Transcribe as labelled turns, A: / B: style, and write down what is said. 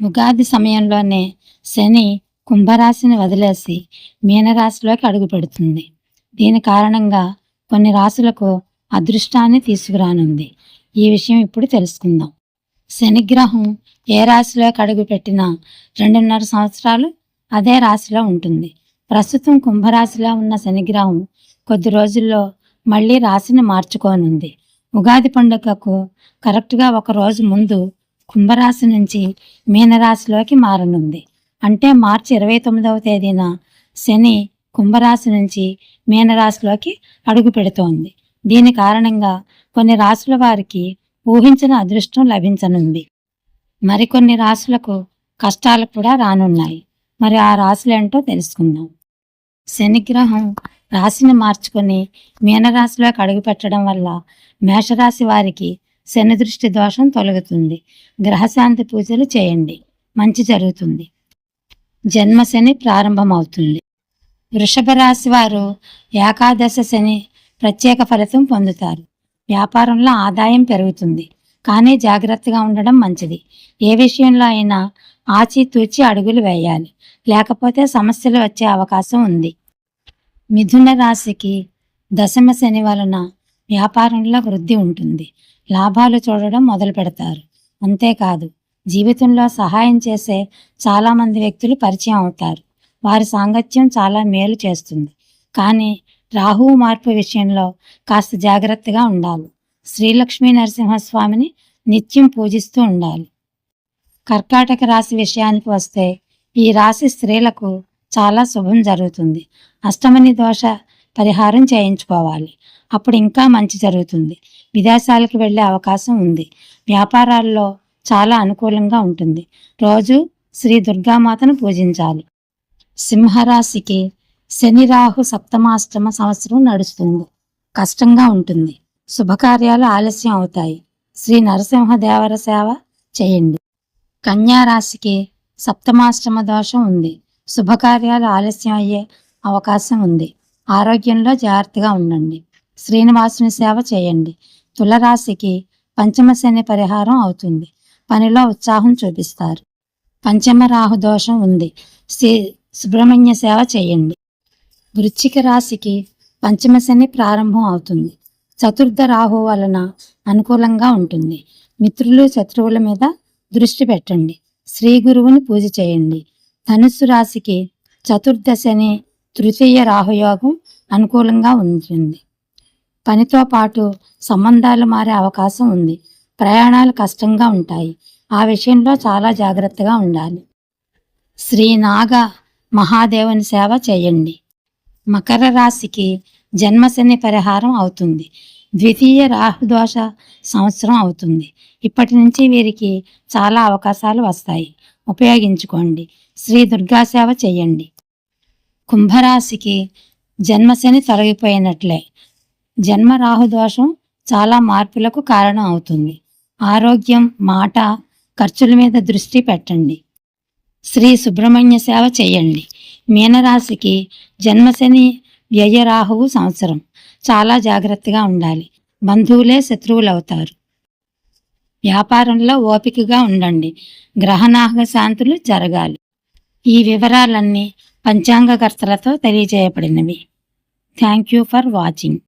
A: ఉగాది సమయంలోనే శని కుంభరాశిని వదిలేసి మీనరాశిలోకి అడుగు పెడుతుంది. దీని కారణంగా కొన్ని రాశులకు అదృష్టాన్ని తీసుకురానుంది. ఈ విషయం ఇప్పుడు తెలుసుకుందాం. శనిగ్రహం ఏ రాశిలోకి అడుగు పెట్టినా రెండున్నర సంవత్సరాలు అదే రాశిలో ఉంటుంది. ప్రస్తుతం కుంభరాశిలో ఉన్న శనిగ్రహం కొద్ది రోజుల్లో మళ్ళీ రాశిని మార్చుకోనుంది. ఉగాది పండుగకు కరెక్ట్గా ఒక రోజు ముందు కుంభరాశి నుంచి మీనరాశిలోకి మారనుంది. అంటే మార్చి ఇరవై తొమ్మిదవ తేదీన శని కుంభరాశి నుంచి మీనరాశిలోకి అడుగు పెడుతోంది. దీని కారణంగా కొన్ని రాశుల వారికి ఊహించిన అదృష్టం లభించనుంది. మరికొన్ని రాశులకు కష్టాలు కూడా రానున్నాయి. మరి ఆ రాశులేంటో తెలుసుకుందాం. శనిగ్రహం రాశిని మార్చుకొని మీనరాశిలోకి అడుగు పెట్టడం వల్ల మేషరాశి వారికి శని దృష్టి దోషం తొలగుతుంది. గ్రహశాంతి పూజలు చేయండి. మంచి జరుగుతుంది. జన్మ శని ప్రారంభమవుతుంది. వృషభ రాశి వారు ఏకాదశ శని ప్రత్యేక ఫలితం పొందుతారు. వ్యాపారంలో ఆదాయం పెరుగుతుంది. కానీ జాగ్రత్తగా ఉండడం మంచిది. ఏ విషయంలో అయినా ఆచితూచి అడుగులు వేయాలి. లేకపోతే సమస్యలు వచ్చే అవకాశం ఉంది. మిథున రాశికి దశమ శని వలన వ్యాపారంలో వృద్ధి ఉంటుంది. లాభాలు చూడడం మొదలు పెడతారు. అంతేకాదు జీవితంలో సహాయం చేసే చాలామంది వ్యక్తులు పరిచయం అవుతారు. వారి సాంగత్యం చాలా మేలు చేస్తుంది. కానీ రాహువు మార్పు విషయంలో కాస్త జాగ్రత్తగా ఉండాలి. శ్రీలక్ష్మీ నరసింహస్వామిని నిత్యం పూజిస్తూ ఉండాలి. కర్కాటక రాశి విషయానికి వస్తే ఈ రాశి స్త్రీలకు చాలా శుభం జరుగుతుంది. అష్టమని దోష పరిహారం చేయించుకోవాలి. అప్పుడు ఇంకా మంచి జరుగుతుంది. విదేశాలకు వెళ్ళే అవకాశం ఉంది. వ్యాపారాల్లో చాలా అనుకూలంగా ఉంటుంది. రోజు శ్రీ దుర్గామాతను పూజించాలి. సింహరాశికి శని రాహు సప్తమాష్టమ సంవత్సరం నడుస్తుంది. కష్టంగా ఉంటుంది. శుభకార్యాలు ఆలస్యం అవుతాయి. శ్రీ నరసింహదేవర సేవ చేయండి. కన్యా రాశికి సప్తమాష్టమ దోషం ఉంది. శుభకార్యాలు ఆలస్యం అయ్యే అవకాశం ఉంది. ఆరోగ్యంలో జాగ్రత్తగా ఉండండి. శ్రీనివాసుని సేవ చేయండి. తులరాశికి పంచమ శని పరిహారం అవుతుంది. పనిలో ఉత్సాహం చూపిస్తారు. పంచమ రాహు దోషం ఉంది. శ్రీ సుబ్రహ్మణ్య సేవ చేయండి. వృశ్చిక రాశికి పంచమ శని ప్రారంభం అవుతుంది. చతుర్థ రాహు వలన అనుకూలంగా ఉంటుంది. మిత్రులు శత్రువుల మీద దృష్టి పెట్టండి. శ్రీ గురువుని పూజ చేయండి. ధనుస్సు రాశికి చతుర్దశని తృతీయ రాహుయోగం అనుకూలంగా ఉంటుంది. పనితో పాటు సంబంధాలు మారే అవకాశం ఉంది. ప్రయాణాలు కష్టంగా ఉంటాయి. ఆ విషయంలో చాలా జాగ్రత్తగా ఉండాలి. శ్రీ నాగ మహాదేవుని సేవ చేయండి. మకర రాశికి జన్మశని పరిహారం అవుతుంది. ద్వితీయ రాహుదోష సంవత్సరం అవుతుంది. ఇప్పటి నుంచి వీరికి చాలా అవకాశాలు వస్తాయి. ఉపయోగించుకోండి. శ్రీ దుర్గా సేవ చేయండి. కుంభరాశికి జన్మశని తొలగిపోయినట్లే. జన్మ రాహుదోషం చాలా మార్పులకు కారణం అవుతుంది. ఆరోగ్యం మాట ఖర్చుల మీద దృష్టి పెట్టండి. శ్రీ సుబ్రహ్మణ్య సేవ చేయండి. మీనరాశికి జన్మశని వ్యయరాహువు సంవత్సరం. చాలా జాగ్రత్తగా ఉండాలి. బంధువులే శత్రువులు అవుతారు వ్యాపారంలో ఓపికగా ఉండండి. గ్రహనాహక శాంతులు జరగాలి. ఈ వివరాలన్నీ పంచాంగకర్తలతో తెలియజేయబడినవి. Thank you for watching